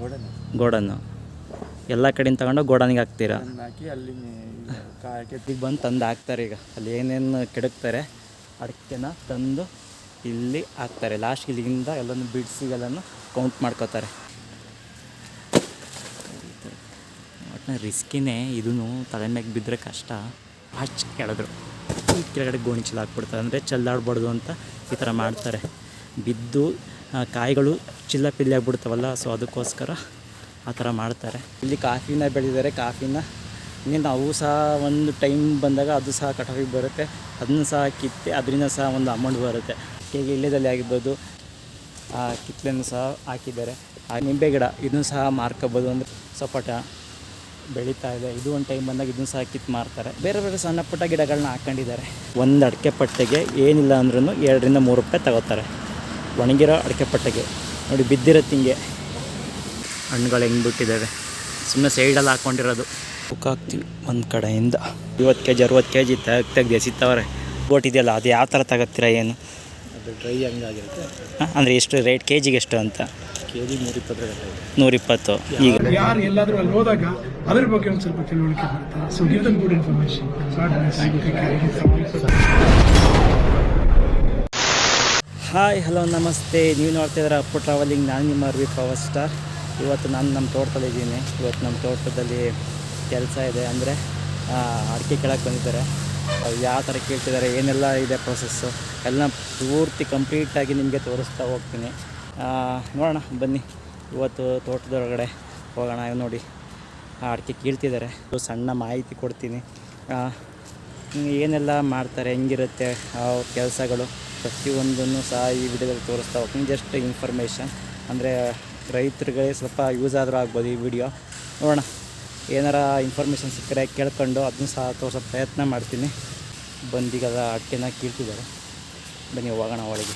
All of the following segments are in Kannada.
ಗೋಡನ್ ಗೋಡನ್ನು. ಎಲ್ಲ ಕಡೆಯಿಂದ ತಗೊಂಡು ಗೋಡನಿಗೆ ಹಾಕ್ತೀರಾ? ಹಾಕಿ ಅಲ್ಲಿ ಈಗ ಬಂದು ತಂದು ಹಾಕ್ತಾರೆ ಈಗ. ಅಲ್ಲಿ ಏನೇನು ಕೆಡಕ್ತಾರೆ ಅಡಕೆನ ತಂದು ಇಲ್ಲಿ ಹಾಕ್ತಾರೆ. ಲಾಸ್ಟ್ ಇಲ್ಲಿಂದ ಎಲ್ಲನೂ ಬಿಡಿಸಿ ಎಲ್ಲನೂ ಕೌಂಟ್ ಮಾಡ್ಕೋತಾರೆ. ಒಟ್ಟಿನ ರಿಸ್ಕಿನೇ ಇದೂ ತಲೆ ಮ್ಯಾಗೆ ಬಿದ್ದರೆ ಕಷ್ಟ. ಅಷ್ಟು ಕೆಳದ್ರು ಈ ಕೆಳಗಡೆ ಗೋಣಿ ಚೀಲ ಹಾಕ್ಬಿಡ್ತಾರೆ. ಅಂದರೆ ಚೆಲ್ಲಾಡ್ಬಾರ್ದು ಅಂತ ಈ ಥರ ಮಾಡ್ತಾರೆ. ಬಿದ್ದು ಕಾಯಿಗಳು ಚಿಲ್ಲ ಪಿಲ್ಲಿ ಆಗಿಬಿಡ್ತಾವಲ್ಲ ಸೊ ಅದಕ್ಕೋಸ್ಕರ ಆ ಥರ ಮಾಡ್ತಾರೆ. ಇಲ್ಲಿ ಕಾಫಿನ ಬೆಳೆದಿದ್ದಾರೆ, ಕಾಫಿನ. ಇನ್ನೇನು ಅವು ಸಹ ಒಂದು ಟೈಮ್ ಬಂದಾಗ ಅದು ಸಹ ಕಟಾವಿಗೆ ಬರುತ್ತೆ. ಅದನ್ನು ಸಹ ಕಿತ್ತೆ, ಅದರಿಂದ ಸಹ ಒಂದು ಅಮೌಂಟ್ ಬರುತ್ತೆ. ಹೇಗೆ ಇಳ್ಯದಲ್ಲಿ ಆಗಿರ್ಬೋದು, ಆ ಕಿತ್ತಲೆಯನ್ನು ಸಹ ಹಾಕಿದ್ದಾರೆ. ಆ ನಿಂಬೆ ಗಿಡ, ಇದನ್ನು ಸಹ ಮಾರ್ಕೋಬೋದು ಅಂದರೆ ಸಪೋಟ ಬೆಳೀತಾ ಇದೆ. ಇದು ಒಂದು ಟೈಮ್ ಬಂದಾಗ ಇದನ್ನು ಸಹ ಕಿತ್ತು ಮಾರ್ತಾರೆ. ಬೇರೆ ಬೇರೆ ಸಣ್ಣ ಪುಟ್ಟ ಗಿಡಗಳನ್ನ ಹಾಕ್ಕೊಂಡಿದ್ದಾರೆ ಒಂದು ಅಡಿಕೆ ಪಟ್ಟೆಗೆ ಏನಿಲ್ಲ ಅಂದ್ರೂ ಎರಡರಿಂದ ಮೂರು ರೂಪಾಯಿ ತಗೋತಾರೆ. ಒಣಗಿರೋ ಅಡಿಕೆ ಪಟ್ಟೆಗೆ. ನೋಡಿ ಬಿದ್ದಿರತ್ತೆ ತಿಂಗೆ. ಹಣ್ಣುಗಳು ಹೆಂಗೆ ಬಿಟ್ಟಿದ್ದಾವೆ? ಸುಮ್ಮನೆ ಸೈಡಲ್ಲಿ ಹಾಕ್ಕೊಂಡಿರೋದು ಬುಕ್ ಹಾಕ್ತೀವಿ ಒಂದು ಕಡೆಯಿಂದ. ಐವತ್ತು ಕೆ ಜಿ ಅರವತ್ತು ಕೆ ಜಿ ತೆಗ್ದು ತೆಗ್ದು ಎಸಿತಾವ್ರೆ ಬೋಟ್ ಇದೆಯಲ್ಲ ಅದು ಯಾವ ಥರ ತಗೋತೀರಾ ಏನು? ಅದು ಡ್ರೈ ಹಂಗಾಗಿರುತ್ತೆ. ಅಂದರೆ ಎಷ್ಟು ರೇಟ್ ಕೆ ಜಿಗೆ ಎಷ್ಟು ಅಂತ? ಕೆ ಜಿ ನೂರಿಪ್ಪತ್ತು. ನೂರಿಪ್ಪತ್ತು ಈಗ ಯಾರು ಎಲ್ಲಾದರೂ ಅಲ್ಲಿ ಹೋದಾಗ ಅದ್ರ ಬಗ್ಗೆ ಒಂದು ಸ್ವಲ್ಪ ತಿಳುವಳಿಕೆ ಬರುತ್ತೆ so give them good information hi, hello, ನಮಸ್ತೆ. ನೀವು ನೋಡ್ತಾ ಇದ್ದೀರಾ ಅಪ್ಪು ಟ್ರಾವೆಲಿಂಗ್ ನಾನು ನಿಮ್ಮ ಅರ್ವಿ ಪವರ್ ಸ್ಟಾರ್ ಇವತ್ತು ನಾನು ನಮ್ಮ ತೋಟದಲ್ಲಿದ್ದೀನಿ ಇವತ್ತು ನಮ್ಮ ತೋಟದಲ್ಲಿ ಕೆಲಸ ಇದೆ. ಅಂದರೆ ಅಡಿಕೆ ಕೆಳಗೆ ಬಂದಿದ್ದಾರೆ. ಯಾವ ಥರ ಕೇಳ್ತಿದ್ದಾರೆ, ಏನೆಲ್ಲ ಇದೆ ಪ್ರೊಸೆಸ್ಸು ಎಲ್ಲ ಪೂರ್ತಿ ಕಂಪ್ಲೀಟಾಗಿ ನಿಮಗೆ ತೋರಿಸ್ತಾ ಹೋಗ್ತೀನಿ. ನೋಡೋಣ, ಬನ್ನಿ. ಇವತ್ತು ತೋಟದೊಳಗಡೆ ಹೋಗೋಣ. ನೋಡಿ ಅಡಿಕೆ ಕೀಳ್ತಿದ್ದಾರೆ. ಸಣ್ಣ ಮಾಹಿತಿ ಕೊಡ್ತೀನಿ. ಏನೆಲ್ಲ ಮಾಡ್ತಾರೆ, ಹೆಂಗಿರುತ್ತೆ ಕೆಲಸಗಳು? ಪ್ರತಿಯೊಂದನ್ನು ಸಹ ಈ ವಿಡಿಯೋದಲ್ಲಿ ತೋರಿಸ್ತಾ ಹೋಗ್ತೀನಿ. ಜಸ್ಟ್ ಇನ್ಫಾರ್ಮೇಷನ್ ಅಂದರೆ ರೈತರಿಗೆ ಸ್ವಲ್ಪ ಯೂಸ್ ಆದರೂ ಆಗ್ಬೋದು ಈ ವಿಡಿಯೋ ನೋಡೋಣ. ಏನಾರ ಇನ್ಫಾರ್ಮೇಷನ್ ಸಿಕ್ಕರೆ ಕೇಳ್ಕೊಂಡು ಅದನ್ನು ಸಹ ತೋರಿಸೋ ಪ್ರಯತ್ನ ಮಾಡ್ತೀನಿ. ಬಂದಿಗದ ಅಟ್ಟೆನ ಕೀಳ್ತಿದ್ದಾರೆ ಬನ್ನಿ, ಹೋಗೋಣ ಒಳಗೆ.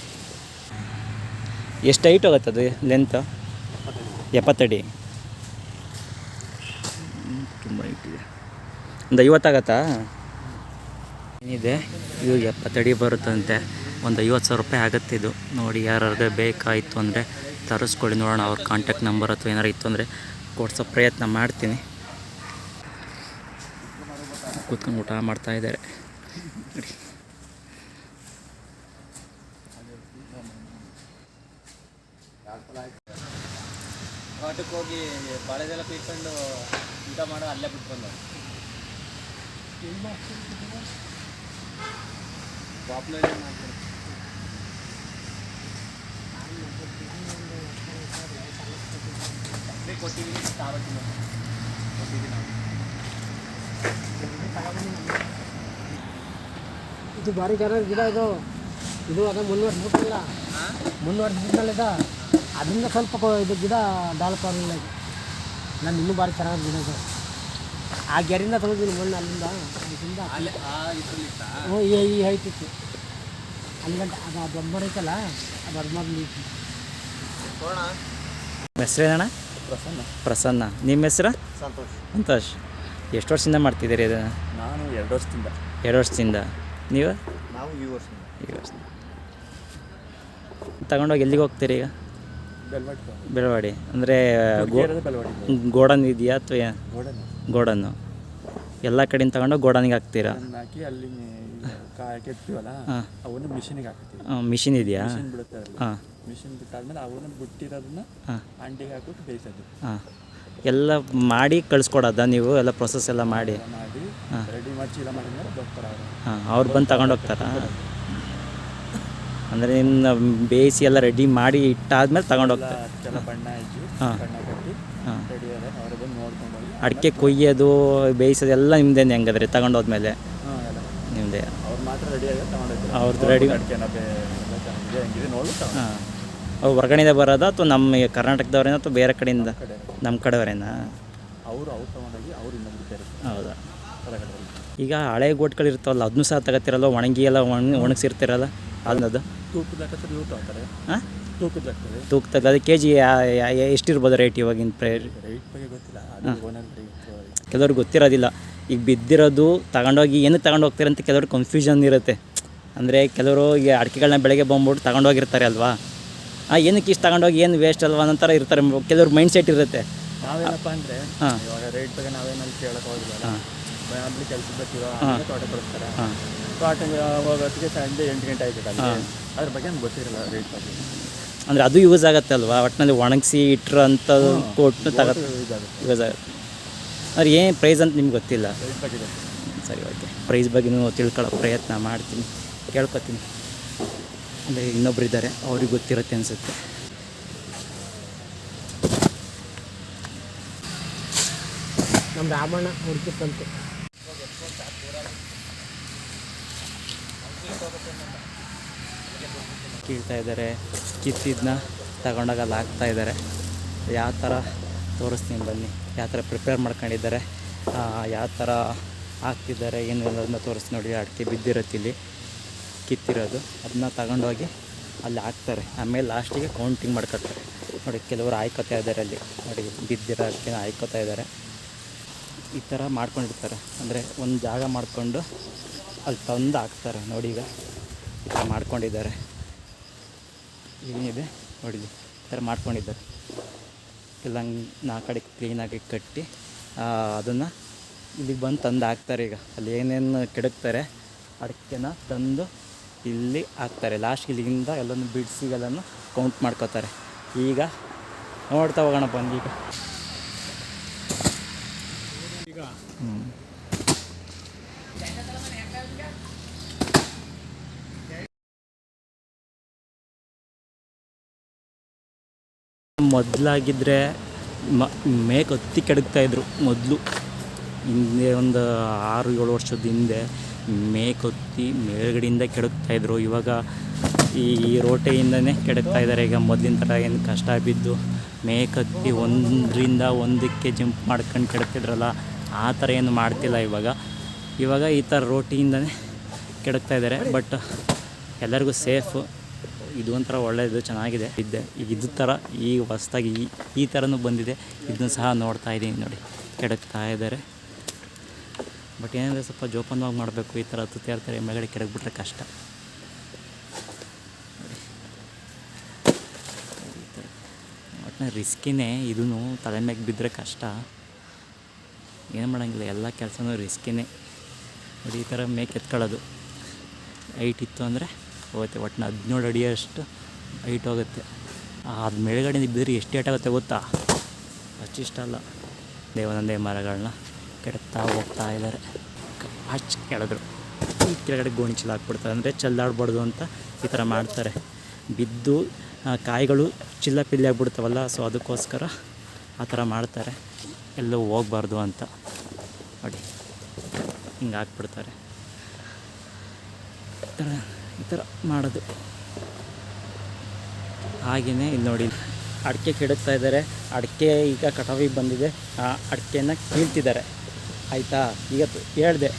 ಎಷ್ಟು ಹೈಟ್ ಹೋಗುತ್ತೆ ಅದು? ಲೆಂತ್ ಎಪ್ಪತ್ತಡಿ ತುಂಬ ಇಟ್ಟಿದೆ ಒಂದು ಐವತ್ತಾಗತ್ತಾ ಏನಿದೆ? ಇದು ಎಪ್ಪತ್ತಡಿ ಬರುತ್ತಂತೆ. ಒಂದು ಐವತ್ತು ಸಾವಿರ ರೂಪಾಯಿ ಆಗುತ್ತೆ ಇದು. ನೋಡಿ ಯಾರ್ಯಾರ್ದು ಬೇಕಾಯಿತು ಅಂದರೆ ತರಿಸ್ಕೊಳ್ಳಿ ನೋಡೋಣ ಅವ್ರ ಕಾಂಟ್ಯಾಕ್ಟ್ ನಂಬರ್ ಅಥವಾ ಏನಾರು ಇತ್ತು ಅಂದರೆ ಕೊಡ್ಸೋ ಪ್ರಯತ್ನ ಮಾಡ್ತೀನಿ. ಕೂತ್ಕೊಂಡು ಊಟ ಮಾಡ್ತಾ ಇದ್ದಾರೆ. ನೋಡಿ. ತೋಟಕ್ಕೆ ಹೋಗಿ ಬಾಳೆದೆಲ್ಲ ಕುಯ್ಕೊಂಡು ಊಟ ಮಾಡೋ ಅಲ್ಲೇ ಬಿಟ್ಕೊಂಡು ಬಂದ ಏನು ಮಾಡ್ತಾರೆ ಕೊಟ್ಟಿದ್ದೀನಿ ತಾವತ್ತಿನ ಕೊಟ್ಟಿದ್ದೀನಿ ಇದು ಭಾರಿ ಚೆನ್ನಾಗಿ ಗಿಡ ಇದು. ಇದು ಅದೇ ಮುಂದುವರ್ಸ್ಬಿಟ್ಟಿಲ್ಲ ಮುಂದುವರ್ಸ್ಬಿಟ್ಟಲ್ಲ ಇದು. ಅದರಿಂದ ಸ್ವಲ್ಪ ಇದು ಗಿಡ ಡೆವಲಪ್ ಆಗಲಿಲ್ಲ ಇದು ನಾನು ಇನ್ನೂ ಭಾರಿ ಚೆನ್ನಾಗಿ ಗಿಡ ಇದು. ಆ ಗೆರೆಯಿಂದ ತಗೊಂಡಿದ್ದೀನಿ ಮಣ್ಣು ಅಲ್ಲಿಂದ. ಹ್ಞೂ, ಈ ಈ ಹೈಟ್ ಇತ್ತು ಅಲ್ಲಿ ಗಂಟೆ ಅದು ಆ ದೊಡ್ಡ ಐತಲ್ಲ ಅದು ನಿಮ್ಮ ಹೆಸರೇನಣ್ಣ ಪ್ರಸನ್ನ. ಪ್ರಸನ್ನ. ನಿಮ್ಮ ಹೆಸರು? ಸಂತೋಷ್. ಸಂತೋಷ್. ಎಷ್ಟು ವರ್ಷದಿಂದ ಮಾಡ್ತಿದ್ದೀರಿ ಇದನ್ನು ನಾನು ಎರಡು ವರ್ಷದಿಂದ. ಎರಡು ವರ್ಷದಿಂದ. ನೀವು? ನಾವು ಈ ವರ್ಷದಿಂದ. ಈ ವರ್ಷ ತಗೊಂಡೋಗಿ ಎಲ್ಲಿಗೆ ಹೋಗ್ತೀರಿ ಈಗ? ಬೆಳವಾಡಿ. ಅಂದರೆ ಗೋಡನ್ ಇದೆಯಾ ಅಥವಾ ಗೋಡನ್. ಗೋಡನ್ನು. ಎಲ್ಲ ಕಡೆಯಿಂದ ತಗೊಂಡು ಗೋಡನಿಗೆ ಹಾಕ್ತೀರಾ? ಹಾಕಿ ಅಲ್ಲಿ ಹಾಂ. ಅವನ್ನ ಮಿಷಿನಿಗೆ ಹಾಕ್ತೀವಿ. ಮಿಷಿನ್ ಇದೆಯಾ? ಮಿಷಿನ್ ಬಿಡುತ್ತೆ ಹಾಂ. ಮಿಷಿನ್ ಬಿಟ್ಟಾದ್ಮೇಲೆ ಅವನ್ನ ಬಿಟ್ಟಿರೋದನ್ನ ಹಾಂ. ಅಂಟಿಗೆ ಹಾಕ್ಬಿಟ್ಟು ಬೇಯಿಸೋದು. ಹಾಂ. ಎಲ್ಲ ಮಾಡಿ ಕಳಿಸ್ಕೊಡೋದಾ ನೀವು? ಎಲ್ಲ ಪ್ರೊಸೆಸ್ ಎಲ್ಲ ಮಾಡಿ. ರೆಡಿ ಮಾಡಿ ಚೀಲ ಮಾಡಿದ್ಮೇಲೆ ಬರ್ತಾರೆ ಅವರು. ಹಾಂ ಅವ್ರು ಬಂದು ತಗೊಂಡು ಹೋಗ್ತಾರಾ? ಅಂದರೆ ಇನ್ನು ಬೇಯಿಸಿ ಎಲ್ಲ ರೆಡಿ ಮಾಡಿ ಇಟ್ಟಾದ್ಮೇಲೆ ತಗೊಂಡು ಹೋಗ್ತಾರೆ. ಹಾಂ. ಹಾಂ ರೆಡಿ ಅದ ಅವರು ಬಂದು ನೋಡ್ಕೊಂಡು ಹೋಗಿ ಅಡಿಕೆ ಕೊಯ್ಯೋದು ಬೇಯಿಸೋದು ಎಲ್ಲ ನಿಮ್ಮದೇನೆ ಹೆಂಗದ್ರಿ ತಗೊಂಡೋದ್ಮೇಲೆ. ನಿಮ್ಮದೇ ಅವ್ರು ಮಾತ್ರ ರೆಡಿ ಆಗಿ ತಗೊಂಡೋಗ್ತಾರೆ ಅವ್ರದ್ದು ರೆಡಿ ಹಾಂ. ಅವ್ರು ಹೊರಗಡೆಯಿಂದ ಬರೋದಾ ಅಥವಾ ನಮ್ಮ ಕರ್ನಾಟಕದವ್ರೇನ ಅಥವಾ ಬೇರೆ ಕಡೆಯಿಂದ? ನಮ್ಮ ಕಡೆಯವರೇನಾ? ಅವರು ಅವ್ರು ತಗೊಂಡೋಗಿ ಅವ್ರು ಇನ್ನೊಂದು ಬಿಡ್ತಾರೆ ಹೌದಾ? ಈಗ ಹಳೆ ಗೋಟ್ಗಳು ಇರ್ತಾವಲ್ಲ ಅದನ್ನೂ ಸಹ ತಗೋತಿರಲ್ಲ ಒಣಗಿ ಎಲ್ಲ ಒಣ ಒಣಗಿಸಿರ್ತಿರಲ್ಲ? ಅದನ್ನದು? ಹಾಂ? ತೂಕದ ಅದು ಕೆ ಜಿ ಎಷ್ಟಿರ್ಬೋದು ರೇಟ್ ಇವಾಗಿನ ಪ್ರೈ ರೈಟ್ ಬಗ್ಗೆ ಗೊತ್ತಿಲ್ಲ. ಅದು ಓನರ್ ಕೆಲವ್ರಿಗೆ ಗೊತ್ತಿರೋದಿಲ್ಲ. ಈಗ ಬಿದ್ದಿರೋದು ತಗೊಂಡೋಗಿ ಏನು ತಗೊಂಡು ಹೋಗ್ತಾರೆ ಅಂತ ಕೆಲವ್ರು ಕನ್ಫ್ಯೂಷನ್ ಇರುತ್ತೆ. ಅಂದರೆ ಕೆಲವರು ಈಗ ಅಡಿಕೆಗಳನ್ನ ಬೆಳಗ್ಗೆ ಬಂದ್ಬಿಟ್ಟು ತಗೊಂಡೋಗಿರ್ತಾರೆ ಅಲ್ವಾ? ಆ ಏನಕ್ಕೆ ಇಷ್ಟು ತಗೊಂಡೋಗಿ ಏನು ವೇಸ್ಟ್ ಅಲ್ವಾ ಅನ್ನೋ ಥರ ಇರ್ತಾರೆ. ಕೆಲವ್ರ ಮೈಂಡ್ ಸೆಟ್ ಇರುತ್ತೆ. ನಾವೇನಪ್ಪ ಅಂದರೆ ಇವಾಗ ರೇಟ್ ಬಗ್ಗೆ ನಾವೇನಲ್ಲಿ ಕೇಳಕ್ಕೆ ಹೋಗಿಲ್ಲ ಅಲ್ಲಿ? ಕೆಲಸದ. ತೋಟ ಕೊಡ್ತಾರೆ. ತೋಟ ಹೋಗೋತ್ತಿಗೆ ಸಂಜೆ ಎಂಟು ಗಂಟೆ ಆಯ್ತದೆ ಅಲ್ಲಿ. ಅದ್ರ ಬಗ್ಗೆ ಗೊತ್ತಿರಲ್ಲ ರೇಟ್ ಬಗ್ಗೆ. ಅಂದರೆ ಅದು ಯೂಸ್ ಆಗುತ್ತೆ ಅಲ್ವಾ? ಒಟ್ಟಿನಲ್ಲಿ ಒಣಗಿಸಿ ಇಟ್ಟರು ಅಂತ ಕೊಟ್ಟು ತಗೋ ಯೂಸ್ ಆಗುತ್ತೆ. ಅವ್ರು ಏನು ಪ್ರೈಸ್ ಅಂತ ನಿಮ್ಗೆ ಗೊತ್ತಿಲ್ಲ? ಗೊತ್ತಿಲ್ಲ. ಸರಿ ಓಕೆ ಪ್ರೈಸ್ ಬಗ್ಗೆನೂ ತಿಳ್ಕೊಳ್ಳೋ ಪ್ರಯತ್ನ ಮಾಡ್ತೀನಿ. ಕೇಳ್ಕೊತೀನಿ. ಅಂದರೆ ಇನ್ನೊಬ್ರು ಇದ್ದಾರೆ ಅವ್ರಿಗೆ ಗೊತ್ತಿರುತ್ತೆ ಅನಿಸುತ್ತೆ. ನಮ್ಮ ರಾಮಣ್ಣ ಹುಡುಕಿತ್ತಂತೆ ಕೀಳ್ತಾ ಇದ್ದಾರೆ ಕಿತ್ತಿದ್ದನ್ನ ತಗೊಂಡಾಗ ಅಲ್ಲಿ ಹಾಕ್ತಾ ಇದ್ದಾರೆ. ಯಾವ ಥರ ತೋರಿಸ್ತೀನಿ ಬನ್ನಿ, ಯಾವ ಥರ ಪ್ರಿಪೇರ್ ಮಾಡ್ಕೊಂಡಿದ್ದಾರೆ ಯಾವ ಥರ ಹಾಕ್ತಿದ್ದಾರೆ, ಏನು ಅನ್ನೋದನ್ನ ತೋರಿಸಿ ನೋಡಿ, ಅಡಿಕೆ ಬಿದ್ದಿರುತ್ತೆ ಇಲ್ಲಿ, ಕಿತ್ತಿರೋದು. ಅದನ್ನ ತಗೊಂಡೋಗಿ ಅಲ್ಲಿ ಹಾಕ್ತಾರೆ. ಆಮೇಲೆ ಲಾಸ್ಟಿಗೆ ಕೌಂಟಿಂಗ್ ಮಾಡ್ಕೊತಾರೆ ನೋಡಿ, ಕೆಲವರು ಆಯ್ಕೋತಾ ಇದ್ದಾರೆ ಅಲ್ಲಿ. ನೋಡಿ, ಬಿದ್ದಿರೋ ಅಡಿಕೆನ ಆಯ್ಕೋತಾ ಇದ್ದಾರೆ. ಈ ಥರ ಮಾಡ್ಕೊಂಡಿರ್ತಾರೆ. ಅಂದರೆ ಒಂದು ಜಾಗ ಮಾಡಿಕೊಂಡು ಅಲ್ಲಿ ತಂದು ಹಾಕ್ತಾರೆ. ನೋಡಿ ಈಗ ಈ ಥರ ಮಾಡ್ಕೊಂಡಿದ್ದಾರೆ. ಏನಿದೆ ನೋಡಿ ಥರ ಮಾಡ್ಕೊಂಡಿದ್ದಾರೆ. ಎಲ್ಲ ನಾಲ್ಕು ಕಡೆ ಕ್ಲೀನಾಗಿ ಕಟ್ಟಿ ಅದನ್ನು ಇಲ್ಲಿಗೆ ಬಂದು ತಂದು ಹಾಕ್ತಾರೆ ಈಗ. ಅಲ್ಲಿ ಏನೇನು ಕೆಡಕ್ತಾರೆ ಅದಕ್ಕೆನ ತಂದು ಇಲ್ಲಿ ಹಾಕ್ತಾರೆ. ಲಾಸ್ಟ್ ಇಲ್ಲಿಂದ ಎಲ್ಲನೂ ಬಿಡಿಸಿ ಎಲ್ಲನೂ ಕೌಂಟ್ ಮಾಡ್ಕೋತಾರೆ. ಈಗ ನೋಡ್ತಾ ಹೋಗೋಣ ಬಂದೀಗ ಈಗ ಹ್ಞೂ ಮೊದಲಾಗಿದ್ದರೆ ಮ, ಮೇಕ್ ಹತ್ತಿ ಕೆಡಗ್ತಾ ಇದ್ರು ಮೊದಲು. ಹಿಂದೆ ಒಂದು ಆರು, ಏಳು ವರ್ಷದ ಹಿಂದೆ ಮೇಕ್ ಹೊತ್ತಿ ಮೇಲ್ಗಡೆಯಿಂದ ಕೆಡಗ್ತಾ ಇದ್ರು. ಇವಾಗ ಈ ರೋಟೆಯಿಂದನೇ ಕೆಡಗ್ತಾ ಇದ್ದಾರೆ ಈಗ ಮೊದಲಿನ ಥರ ಏನು ಕಷ್ಟ ಬಿದ್ದು ಮೇಕ್ ಹತ್ತಿ ಒಂದರಿಂದ ಒಂದಕ್ಕೆ ಜಂಪ್ ಮಾಡ್ಕೊಂಡು ಕೆಡಕ್ತಿದ್ರಲ್ಲ ಆ ಥರ ಏನು ಮಾಡ್ತಿಲ್ಲ ಇವಾಗ. ಇವಾಗ ಈ ಥರ ರೋಟಿಯಿಂದನೇ ಕೆಡಗ್ತಾ ಇದ್ದಾರೆ ಬಟ್ ಎಲ್ಲರಿಗೂ ಸೇಫು. ಇದು ಒಂಥರ ಒಳ್ಳೆಯದು, ಚೆನ್ನಾಗಿದೆ. ಇದ್ದೆ. ಈಗ ಇದು ಥರ ಈ ಹೊಸ್ದಾಗಿ ಈ ಈ ಥರನೂ ಬಂದಿದೆ. ಇದನ್ನು ಸಹ ನೋಡ್ತಾ ಇದ್ದೀನಿ ನೋಡಿ. ಕೆಡಕ್ತಾ ಇದ್ದಾರೆ. ಬಟ್ ಏನಂದರೆ ಸ್ವಲ್ಪ ಜೋಪಾನವಾಗಿ ಮಾಡಬೇಕು. ಈ ಥರ ಹತ್ತುತ್ತಾ ಇರ್ತಾರೆ ಮೇಲ್ಗಡೆ ಕೆಡಕ್ಬಿಟ್ರೆ ಕಷ್ಟ. ಒಟ್ಟಿನ ರಿಸ್ಕಿನೇ ಇದೂ ತಲೆ ಮ್ಯಾಗೆ ಬಿದ್ದರೆ ಕಷ್ಟ. ಏನು ಮಾಡೋಂಗಿಲ್ಲ, ಎಲ್ಲ ಕೆಲಸನೂ ರಿಸ್ಕಿನೇ. ನೋಡಿ, ಈ ಥರ ಮೇಕ್ ಎತ್ಕೊಳ್ಳೋದು. ಹೈಟ್ ಇತ್ತು ಅಂದರೆ ಹೋಗುತ್ತೆ. ಒಟ್ಟು ಹದಿನೇಳು ಅಡಿಯಷ್ಟು ಹೈಟ್ ಹೋಗುತ್ತೆ. ಅದು ಮೇಲ್ಗಡೆ ಬಿದ್ದರೆ ಎಷ್ಟು ಏಟ್ ಆಗುತ್ತೆ ಗೊತ್ತಾ? ಅಷ್ಟಿಷ್ಟಲ್ಲ ದೇವನಂದೇ ಮರಗಳನ್ನ ಕೆಡ್ತಾ ಹೋಗ್ತಾ ಇದ್ದಾರೆ. ಅಚ್ಚ ಕೆಳದ್ರು ಈ ಕೆಳಗಡೆ ಗೋಣಿಚೀಲ ಹಾಕ್ಬಿಡ್ತಾರೆ. ಅಂದರೆ ಚೆಲ್ಲಾಡ್ಬಾರ್ದು ಅಂತ ಈ ಥರ ಮಾಡ್ತಾರೆ. ಬಿದ್ದು ಕಾಯಿಗಳು ಚಿಲ್ಲ ಪಿಲ್ಲಿ ಆಗ್ಬಿಡ್ತಾವಲ್ಲ ಸೊ ಅದಕ್ಕೋಸ್ಕರ ಆ ಥರ ಮಾಡ್ತಾರೆ. ಎಲ್ಲೂ ಹೋಗ್ಬಾರ್ದು ಅಂತ. ನೋಡಿ ಹಿಂಗೆ ಹಾಕ್ಬಿಡ್ತಾರೆ. ಈ ಥರ ಈ ಥರ ಮಾಡೋದು. ಹಾಗೆಯೇ ಇಲ್ಲಿ ನೋಡಿ, ಅಡಿಕೆ ಕೆಡುತ್ತಾ ಇದ್ದಾರೆ. ಅಡಿಕೆ ಈಗ ಕಟಾವಿಗೆ ಬಂದಿದೆ. ಆ ಅಡಿಕೆಯನ್ನು ಕೀಳ್ತಿದ್ದಾರೆ. ಆಯಿತಾ? ಈಗ ಹೇಳಿದೆ.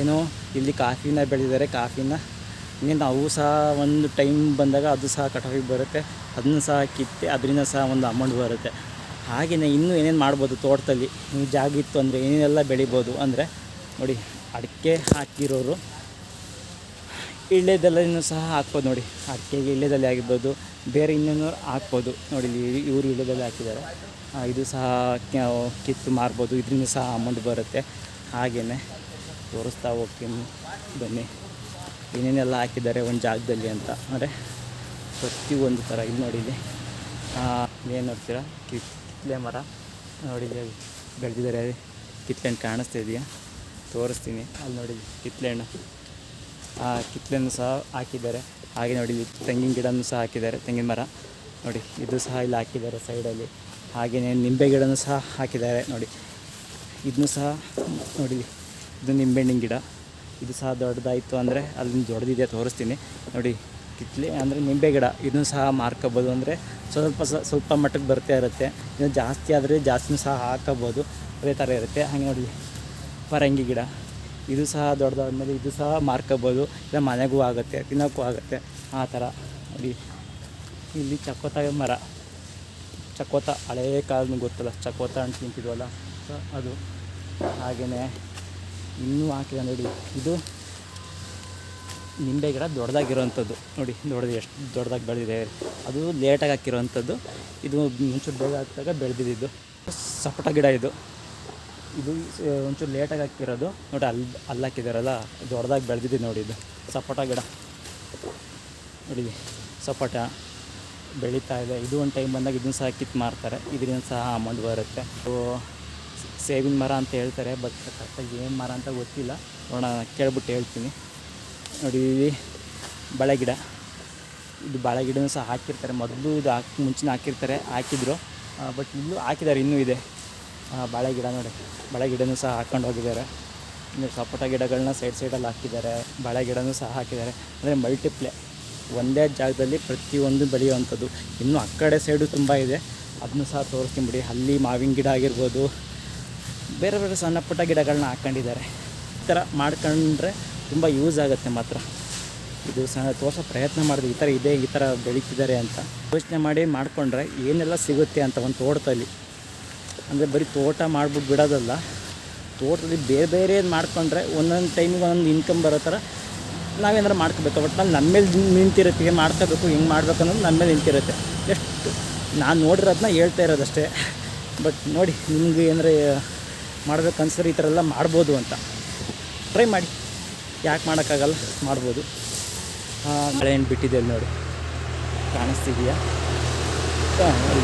ಏನು, ಇಲ್ಲಿ ಕಾಫಿನ ಬೆಳೆದಿದ್ದಾರೆ. ಕಾಫಿನ ಇನ್ನೇನು ಅವು ಸಹ ಒಂದು ಟೈಮ್ ಬಂದಾಗ ಅದು ಸಹ ಕಟಾವಿಗೆ ಬರುತ್ತೆ. ಅದನ್ನು ಸಹ ಕಿತ್ತೆ ಅದರಿಂದ ಸಹ ಒಂದು ಅಮೌಂಟ್ ಬರುತ್ತೆ. ಹಾಗೆಯೇ ಇನ್ನೂ ಏನೇನು ಮಾಡ್ಬೋದು ತೋಟದಲ್ಲಿ? ಜಾಗ ಇತ್ತು ಅಂದರೆ ಏನೇನೆಲ್ಲ ಬೆಳಿಬೋದು? ಅಂದರೆ ನೋಡಿ, ಅಡಿಕೆ ಹಾಕಿರೋರು ಇಳ್ಳೆದೆಲ್ಲನೂ ಸಹ ಹಾಕ್ಬೋದು ನೋಡಿ. ಅಡಿಕೆಗೆ ಇಳ್ಳೆದಲ್ಲಿ ಆಗಿರ್ಬೋದು, ಬೇರೆ ಇನ್ನೇನು ಹಾಕ್ಬೋದು. ನೋಡಿ ಇವರು ಇಳ್ಳೆದಲ್ಲಿ ಹಾಕಿದ್ದಾರೆ. ಇದು ಸಹ ಕಿತ್ತು ಮಾರ್ಬೋದು, ಇದರಿಂದ ಸಹ ಅಮೌಂಟ್ ಬರುತ್ತೆ. ಹಾಗೆಯೇ ತೋರಿಸ್ತಾ ಹೋಗ್ತೀನಿ ಬನ್ನಿ. ಏನೇನೆಲ್ಲ ಹಾಕಿದ್ದಾರೆ ಒಂದು ಜಾಗದಲ್ಲಿ ಅಂತ. ಅಂದರೆ ಪ್ರತಿಯೊಂದು ಥರ ಇಲ್ಲಿ ನೋಡಿ ಇಲ್ಲಿ. ಏನು ನೋಡ್ತೀರಾ? ಕಿತ್ ಕಿತ್ಲೆ ಮರ. ನೋಡಿ ಬೆಳೆದಿದ್ದಾರೆ. ಕಿತ್ಲೆ ಹಣ್ಣು ಕಾಣಿಸ್ತಾ ಇದೆಯಾ? ತೋರಿಸ್ತೀನಿ. ಅಲ್ಲಿ ನೋಡಿ ಕಿತ್ಲೆ ಹಣ್ಣು. ಆ ಕಿತ್ಲೆಯನ್ನು ಸಹ ಹಾಕಿದ್ದಾರೆ. ಹಾಗೆ ನೋಡಿ, ತೆಂಗಿನ ಗಿಡನೂ ಸಹ ಹಾಕಿದ್ದಾರೆ. ತೆಂಗಿನ ಮರ. ನೋಡಿ, ಇದು ಸಹ ಇಲ್ಲಿ ಹಾಕಿದ್ದಾರೆ ಸೈಡಲ್ಲಿ. ಹಾಗೆಯೇ ನಿಂಬೆ ಗಿಡನೂ ಸಹ ಹಾಕಿದ್ದಾರೆ. ನೋಡಿ, ಇದನ್ನು ಸಹ ನೋಡಿ, ಇದು ನಿಂಬೆಹಣ್ಣಿನ ಗಿಡ. ಇದು ಸಹ ದೊಡ್ಡದಾಯಿತು ಅಂದರೆ ಅಲ್ಲಿ ದೊಡ್ಡದಿದೆ ತೋರಿಸ್ತೀನಿ. ನೋಡಿ ಕಿತ್ಲೆ ಅಂದರೆ ನಿಂಬೆ ಗಿಡ. ಇದನ್ನು ಸಹ ಮಾರ್ಕೋಬೋದು ಅಂದರೆ ಸ್ವಲ್ಪ ಸ್ವಲ್ಪ ಮಟ್ಟಕ್ಕೆ ಬರ್ತಾ ಇರುತ್ತೆ. ಇನ್ನು ಜಾಸ್ತಿ ಆದರೆ ಜಾಸ್ತಿನೂ ಸಹ ಹಾಕೋಬೋದು. ಅದೇ ಥರ ಇರುತ್ತೆ. ಹಾಗೆ ನೋಡಿ, ಪರಂಗಿ ಗಿಡ. ಇದು ಸಹ ದೊಡ್ಡದಾದ್ಮೇಲೆ ಇದು ಸಹ ಮಾರ್ಕೋಬೋದು. ಇಲ್ಲ ಮನೆಗೂ ಆಗುತ್ತೆ, ತಿನ್ನೋಕ್ಕೂ ಆಗುತ್ತೆ. ಆ ಥರ. ನೋಡಿ, ಇಲ್ಲಿ ಚಕೋತ ಮರ. ಚಕೋತ ಹಳೇ ಕಾಲದ ಗೊತ್ತಲ್ಲ ಚಕೋತ ಅಂತ ತಿಂತಿದ್ವಲ್ಲ ಸೊ, ಅದು ಹಾಗೆಯೇ ಇನ್ನೂ ಹಾಕಿದೆ ನೋಡಿ. ಇದು ನಿಂಬೆ ಗಿಡ ದೊಡ್ಡದಾಗಿರೋವಂಥದ್ದು. ನೋಡಿ, ದೊಡ್ಡದು ಎಷ್ಟು ದೊಡ್ಡದಾಗಿ ಬೆಳೆದಿದೆ. ಅದು ಲೇಟಾಗಿ ಹಾಕಿರೋವಂಥದ್ದು. ಇದು ಮುಂಚೆ ಬೇಗ ಹಾಕಿದಾಗ ಬೆಳೆದಿದ್ದು. ಸಪೋಟ ಗಿಡ ಇದು. ಇದು ಒಂಚೂರು ಲೇಟಾಗಿ ಹಾಕಿರೋದು. ನೋಡಿ ಅಲ್ಲಿ ಅಲ್ಲಿ ಹಾಕಿದಾರಲ್ಲ, ದೊಡ್ಡದಾಗಿ ಬೆಳೆದಿದೆ ನೋಡಿ ಇದು. ಸಪೋಟ ಗಿಡ. ನೋಡಿ, ಸಪೋಟ ಬೆಳೀತಾ ಇದೆ. ಇದು ಒಂದು ಟೈಮ್ ಬಂದಾಗ ಇದನ್ನು ಸಹ ಕಿತ್ತು ಮಾರ್ತಾರೆ. ಇದರಿಂದ ಸಹ ಅಮೌಂಟ್ ಬರುತ್ತೆ. ಸೇವಿನ ಮರ ಅಂತ ಹೇಳ್ತಾರೆ ಬಟ್ ಕರೆಕ್ಟಾಗಿ ಏನು ಮರ ಅಂತ ಗೊತ್ತಿಲ್ಲ. ನೋಡೋಣ, ಕೇಳ್ಬಿಟ್ಟು ಹೇಳ್ತೀನಿ. ನೋಡಿ ಬಾಳೆ ಗಿಡ. ಇದು ಬಾಳೆ ಗಿಡನೂ ಸಹ ಹಾಕಿರ್ತಾರೆ. ಮೊದಲು ಇದು ಹಾಕಿ, ಮುಂಚಿನ ಹಾಕಿರ್ತಾರೆ, ಹಾಕಿದ್ರು. ಬಟ್ ಇಲ್ಲೂ ಹಾಕಿದ್ದಾರೆ ಇನ್ನೂ ಇದೆ. ಬಾಳೆ ಗಿಡ ನೋಡಿ. ಬಾಳೆ ಗಿಡನೂ ಸಹ ಹಾಕ್ಕೊಂಡು ಹೋಗಿದ್ದಾರೆ. ಇನ್ನು ಸಪೋಟ ಗಿಡಗಳನ್ನ ಸೈಡ್ ಸೈಡಲ್ಲಿ ಹಾಕಿದ್ದಾರೆ. ಬಾಳೆ ಗಿಡನೂ ಸಹ ಹಾಕಿದ್ದಾರೆ. ಅಂದರೆ ಮಲ್ಟಿಪ್ಲೆ ಒಂದೇ ಜಾಗದಲ್ಲಿ ಪ್ರತಿಯೊಂದು ಬೆಳೆಯುವಂಥದ್ದು. ಇನ್ನು ಆ ಕಡೆ ಸೈಡು ತುಂಬ ಇದೆ. ಅದನ್ನು ಸಹ ತೋರಿಸ್ತೀನಿ ಬಿಡಿ ಅಲ್ಲಿ ಮಾವಿನ ಗಿಡ ಆಗಿರ್ಬೋದು, ಬೇರೆ ಬೇರೆ ಸಣ್ಣ ಪುಟ್ಟ ಗಿಡಗಳನ್ನ ಹಾಕ್ಕೊಂಡಿದ್ದಾರೆ ಈ ಥರ ಮಾಡ್ಕೊಂಡ್ರೆ ತುಂಬ ಯೂಸ್ ಆಗುತ್ತೆ ಮಾತ್ರ. ಇದು ಸಹ ತೋರ್ಸ ಪ್ರಯತ್ನ ಮಾಡಿದೆ. ಈ ಥರ ಇದೆ, ಈ ಥರ ಬೆಳೀತಿದ್ದಾರೆ ಅಂತ ಯೋಚನೆ ಮಾಡಿ ಮಾಡಿಕೊಂಡ್ರೆ ಏನೆಲ್ಲ ಸಿಗುತ್ತೆ ಅಂತ ಒಂದು ತೋಟದಲ್ಲಿ. ಅಂದರೆ ಬರೀ ತೋಟ ಮಾಡ್ಬಿಟ್ಟು ಬಿಡೋದಲ್ಲ. ತೋಟದಲ್ಲಿ ಬೇರೆ ಬೇರೆ ಮಾಡ್ಕೊಂಡ್ರೆ ಒಂದೊಂದು ಟೈಮಿಗೆ ಒಂದೊಂದು ಇನ್ಕಮ್ ಬರೋ ಥರ ನಾವೇನಾರು ಮಾಡ್ಕೋಬೇಕು ಒಟ್ನಲ್ಲಿ ನಮ್ಮ ಮೇಲೆ ನಿಂತಿರುತ್ತೆ. ಏನು ಮಾಡ್ಕೋಬೇಕು, ಹೆಂಗೆ ಮಾಡ್ಬೇಕು ಅನ್ನೋದು ನಮ್ಮ ಮೇಲೆ ನಿಂತಿರುತ್ತೆ. ಎಷ್ಟು ನಾನು ನೋಡಿರೋದನ್ನ ಹೇಳ್ತಾ ಇರೋದಷ್ಟೇ. ಬಟ್ ನೋಡಿ, ನಿಮ್ಗೆ ಏನಾರ ಮಾಡ್ಬೇಕು ಅನ್ಸಿದ್ರೆ ಈ ಥರ ಎಲ್ಲ ಮಾಡ್ಬೋದು ಅಂತ. ಟ್ರೈ ಮಾಡಿ. ಯಾಕೆ ಮಾಡೋಕ್ಕಾಗಲ್ಲ, ಮಾಡ್ಬೋದು. ಮಳೆ ಏನು ಬಿಟ್ಟಿದೆ ನೋಡಿ. ಕಾಣಿಸ್ತಿದೆಯಾ?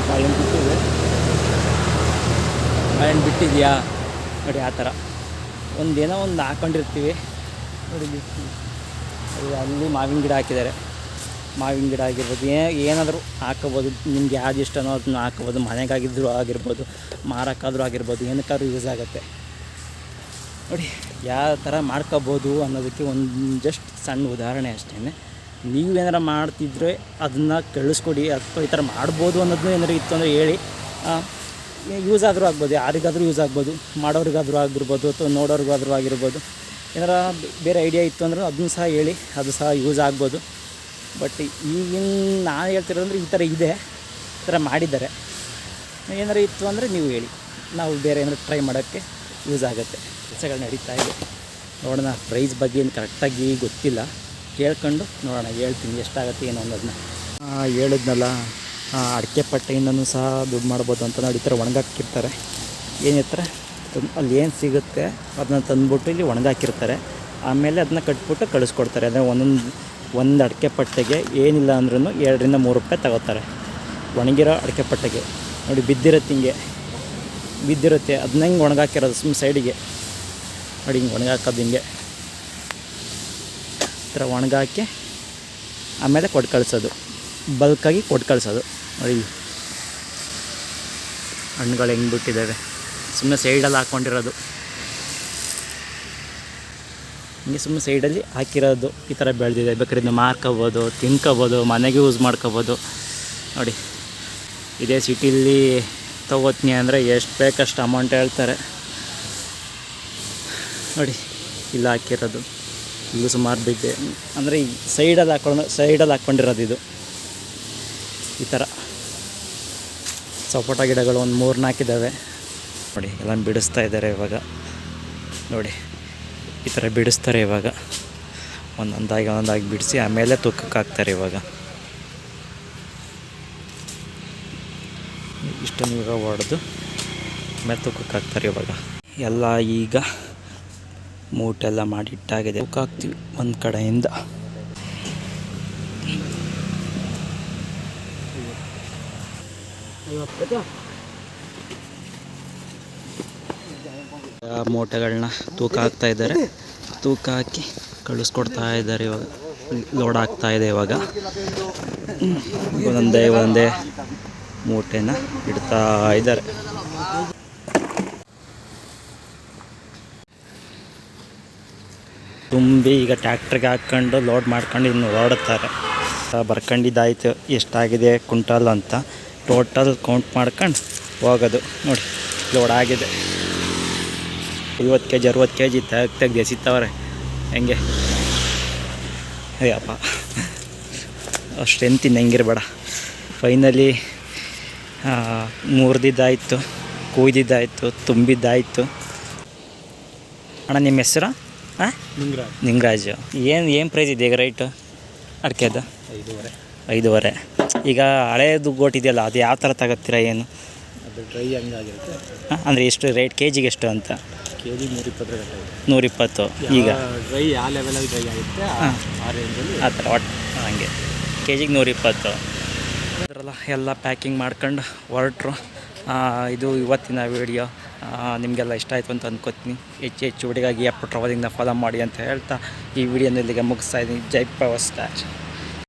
ಬಾಳೆಹಣ್ಣು ಬಿಟ್ಟಿದೆ. ಬಾಳೆಹಣ್ಣು ಬಿಟ್ಟಿದೆಯಾ? ನೋಡಿ, ಆ ಥರ. ಒಂದೇನೋ ಒಂದು ಹಾಕೊಂಡಿರ್ತೀವಿ. ನೋಡಿ. ಅಲ್ಲಿ ಮಾವಿನ ಗಿಡ ಹಾಕಿದ್ದಾರೆ. ಮಾವಿನ ಗಿಡ ಆಗಿರ್ಬೋದು, ಏ, ಏನಾದರೂ ಹಾಕೋಬೋದು. ನಿಮ್ಗೆ ಯಾವ್ದು ಇಷ್ಟನೋ ಅದನ್ನ ಹಾಕೋಬೋದು. ಮನೆಗಾಗಿದ್ರು ಆಗಿರ್ಬೋದು, ಮಾರೋಕ್ಕಾದ್ರೂ ಆಗಿರ್ಬೋದು, ಏನಕ್ಕಾದ್ರೂ ಯೂಸ್ ಆಗುತ್ತೆ. ನೋಡಿ, ಯಾವ ಥರ ಮಾಡ್ಕೋಬೋದು ಅನ್ನೋದಕ್ಕೆ ಒಂದು ಜಸ್ಟ್ ಸಣ್ಣ ಉದಾಹರಣೆ ಅಷ್ಟೇ ನೀವೇನಾರ ಮಾಡ್ತಿದ್ರೆ ಅದನ್ನು ಕಳಿಸ್ಕೊಡಿ. ಅಥವಾ ಈ ಥರ ಮಾಡ್ಬೋದು ಅನ್ನೋದನ್ನ ಏನಾರು ಇತ್ತು ಅಂದರೆ ಹೇಳಿ ಯೂಸ್ ಆದರೂ ಆಗ್ಬೋದು, ಯಾರಿಗಾದರೂ ಯೂಸ್ ಆಗ್ಬೋದು, ಮಾಡೋರಿಗಾದರೂ ಆಗಿರ್ಬೋದು, ಅಥವಾ ನೋಡೋರಿಗಾದರೂ ಆಗಿರ್ಬೋದು. ಏನಾರ ಬೇರೆ ಐಡಿಯಾ ಇತ್ತು ಅಂದ್ರೆ ಅದನ್ನು ಸಹ ಹೇಳಿ, ಅದು ಸಹ ಯೂಸ್ ಆಗ್ಬೋದು. ಬಟ್ ಈಗಿನ ನಾನು ಹೇಳ್ತಿರೋದಂದ್ರೆ ಈ ಥರ ಇದೆ, ಈ ಥರ ಮಾಡಿದ್ದಾರೆ. ಏನಾರು ಇತ್ತು ಅಂದರೆ ನೀವು ಹೇಳಿ. ನಾವು ಬೇರೆ ಏನಾರು ಟ್ರೈ ಮಾಡೋಕ್ಕೆ ಯೂಸ್ ಆಗುತ್ತೆ. ಕೆಲಸಗಳು ನಡೀತಾ ಇದೆ. ನೋಡೋಣ ಪ್ರೈಸ್ ಬಗ್ಗೆ ಏನು ಕರೆಕ್ಟಾಗಿ ಗೊತ್ತಿಲ್ಲ. ಕೇಳ್ಕೊಂಡು ನೋಡೋಣ, ಹೇಳ್ತೀನಿ ಎಷ್ಟಾಗುತ್ತೆ, ಏನು ಅನ್ನೋದನ್ನ. ಹೇಳಿದ್ನಲ್ಲ ಅಡಿಕೆ ಪಟ್ಟೆಯಿಂದನೂ ಸಹ ದುಡ್ಡು ಮಾಡ್ಬೋದು ಅಂತ ನೋಡಿ ಈ ಥರ ಒಣಗಾಕಿರ್ತಾರೆ. ಏನಿರ್ತಾರೆ ಅಲ್ಲಿ ಏನು ಸಿಗುತ್ತೆ ಅದನ್ನ ತಂದುಬಿಟ್ಟು ಇಲ್ಲಿ ಒಣಗಾಕಿರ್ತಾರೆ. ಆಮೇಲೆ ಅದನ್ನ ಕಟ್ಬಿಟ್ಟು ಕಳಿಸ್ಕೊಡ್ತಾರೆ. ಅಂದರೆ ಒಂದೊಂದು, ಒಂದು ಅಡಿಕೆ ಪಟ್ಟೆಗೆ ಏನಿಲ್ಲ ಅಂದ್ರೂ ಎರಡರಿಂದ ಮೂರು ರೂಪಾಯಿ ತಗೋತಾರೆ. ಒಣಗಿರೋ ಅಡಿಕೆ ಪಟ್ಟೆಗೆ. ನೋಡಿ ಬಿದ್ದಿರುತ್ತೆ ಹಿಂಗೆ ಬಿದ್ದಿರುತ್ತೆ ಅದನ್ನ ಹೆಂಗೆ ಒಣಗಾಕಿರೋದು ಸುಮ್ಮನೆ ಸೈಡಿಗೆ. ನೋಡಿ, ಹಿಂಗೆ ಒಣಗಾಕೋದು ಹಿಂಗೆ. ಈ ಥರ ಒಣಗಾಕಿ ಆಮೇಲೆ ಕೊಟ್ಟು ಕಳಿಸೋದು. ಬಲ್ಕಾಗಿ ಕೊಟ್ಟು ಕಳಿಸೋದು. ನೋಡಿ. ಹಣ್ಣುಗಳು ಹೆಂಗೆ ಬಿಟ್ಟಿದ್ದಾವೆ. ಸುಮ್ಮನೆ ಸೈಡಲ್ಲಿ ಹಾಕ್ಕೊಂಡಿರೋದು ಹಿಂಗೆ ಸುಮ್ಮನೆ ಸೈಡಲ್ಲಿ ಹಾಕಿರೋದು. ಈ ಥರ ಬೆಳೆದಿದೆ. ಬೇಕಾದ್ರೆ ಮಾರ್ಕೋಬೋದು, ತಿನ್ಕೋಬೋದು, ಮನೆಗೆ ಯೂಸ್ ಮಾಡ್ಕೋಬೋದು. ನೋಡಿ. ಇದೇ ಸಿಟಿಲಿ ತೊಗೋತೀನಿ ಅಂದರೆ ಎಷ್ಟು ಬೇಕಷ್ಟು ಅಮೌಂಟ್ ಹೇಳ್ತಾರೆ. ನೋಡಿ, ಇಲ್ಲ ಹಾಕಿರೋದು. ಇಲ್ಲೂ ಸುಮಾರು ಬಿದ್ದೆ ಅಂದರೆ ಈ ಸೈಡಲ್ಲಿ ಹಾಕೊಂಡು ಸೈಡಲ್ಲಿ ಹಾಕ್ಕೊಂಡಿರೋದು ಇದು. ಈ ಥರ ಸಪೋಟ ಗಿಡಗಳು ಒಂದು ಮೂರು ನಾಲ್ಕಿದ್ದಾವೆ ನೋಡಿ ಎಲ್ಲ ಬಿಡಿಸ್ತಾ ಇದ್ದಾರೆ ಇವಾಗ. ನೋಡಿ, ಈ ಥರ ಬಿಡಿಸ್ತಾರೆ ಇವಾಗ. ಒಂದೊಂದಾಗಿ ಒಂದೊಂದಾಗಿ ಬಿಡಿಸಿ ಆಮೇಲೆ ತೂಕಕ್ಕೆ ಹಾಕ್ತಾರೆ ಇವಾಗ. ಇಷ್ಟನ್ನು ಇವಾಗ ಹೊಡೆದು ಆಮೇಲೆ ತೂಕಕ್ಕೆ ಹಾಕ್ತಾರೆ ಇವಾಗ. ಎಲ್ಲ ಈಗ ಮೂಟೆಲ್ಲ ಮಾಡಿಟ್ಟಾಗಿದೆ ತೂಕ ಹಾಕ್ತೀವಿ ಒಂದು ಕಡೆಯಿಂದ ಐವತ್ತು ಆ ಮೂಟೆಗಳನ್ನ ತೂಕ ಹಾಕ್ತಾ ಇದ್ದಾರೆ. ತೂಕ ಹಾಕಿ ಕಳಿಸ್ಕೊಡ್ತಾ ಇದ್ದಾರೆ ಇವಾಗ. ಲೋಡ್ ಆಗ್ತಾ ಇದೆ ಇವಾಗ. ಒಂದೇ ಒಂದೇ ಮೂಟೆನ ಇಡ್ತಾ ಇದ್ದಾರೆ. ತುಂಬಿ ಈಗ ಟ್ಯಾಕ್ಟ್ರಿಗೆ ಹಾಕ್ಕೊಂಡು ಲೋಡ್ ಮಾಡ್ಕೊಂಡು ಇನ್ನು ಓಡುತ್ತಾರೆ ಬರ್ಕೊಂಡಿದ್ದಾಯ್ತು. ಎಷ್ಟಾಗಿದೆ, ಕುಂಟಲ್ ಅಂತ. ಟೋಟಲ್ ಕೌಂಟ್ ಮಾಡ್ಕೊಂಡು ಹೋಗೋದು. ನೋಡಿ ಲೋಡ್ ಆಗಿದೆ. ಐವತ್ತು ಕೆ ಜಿ ಅರವತ್ತು ಕೆ ಜಿ ತೆಗ್ ತೆಗ್ದು ಎಸಿತವ್ರೆ ಹೆಂಗೆ? ಅಯ್ಯಪ್ಪ. ಅಷ್ಟು ಇನ್ನು ಹೆಂಗಿರ್ಬೇಡ. ಫೈನಲಿ ಮುರಿದಿದ್ದಾಯಿತು ಕೂಯ್ದಿದ್ದಾಯಿತು ತುಂಬಿದ್ದಾಯಿತು. ಅಣ್ಣ ನಿಮ್ಮ ಹೆಸರು? ಹಾಂ ನಿಂಗರಾಜು. ಏನು ಏನು ಪ್ರೈಸ್ ಇದೆ ಈಗ ರೈಟು ಅಡಿಕೆದು? ಐದೂವರೆ. ಐದೂವರೆ. ಈಗ ಹಳೇದು ಗೋಟ್ ಇದೆಯಲ್ಲ ಅದು ಯಾವ ಥರ ತಗೋತೀರಾ ಏನು? ಅದು ಡ್ರೈ ಹಂಗಾಗಿರುತ್ತೆ. ಹಾಂ ಅಂದರೆ ಎಷ್ಟು ರೇಟ್ ಕೆ ಜಿಗೆ ಎಷ್ಟು ಅಂತ? ಕೆ ಜಿ ನೂರಿಪ್ಪತ್ತು ನೂರಿಪ್ಪತ್ತು ಈಗ? ಡ್ರೈ ಆ ಲೆವೆಲಲ್ಲಿ ಡ್ರೈ ಆಗುತ್ತೆ ಆ- ರೇಂಜಲ್ಲಿ ಆ ಥರ ಒಟ್ಟು ಹಂಗೆ. ಕೆ ಜಿಗೆ ನೂರಿಪ್ಪತ್ತು. ಅದರಲ್ಲ ಎಲ್ಲ ಪ್ಯಾಕಿಂಗ್ ಮಾಡ್ಕೊಂಡು ಹೊರಟ್ರು. ಇದು ಇವತ್ತಿನ ವಿಡಿಯೋ ನಿಮಗೆಲ್ಲ ಇಷ್ಟ ಆಯಿತು ಅಂತ ಅಂದ್ಕೋತೀನಿ ಹೆಚ್ಚು ಹೆಚ್ಚು ವಿಡಿಯೋಗಾಗಿ ಅಪ್ಪ ಟ್ರಾವಲಿಂಗ್ನ ಫಾಲೋ ಮಾಡಿ ಅಂತ ಹೇಳ್ತಾ ಈ ವಿಡಿಯೋನ ಇಲ್ಲಿಗೆ ಮುಗಿಸ್ತಾ ಇದ್ದೀನಿ. ಜೈ ಪವರ್ ಸ್ಟಾರ್.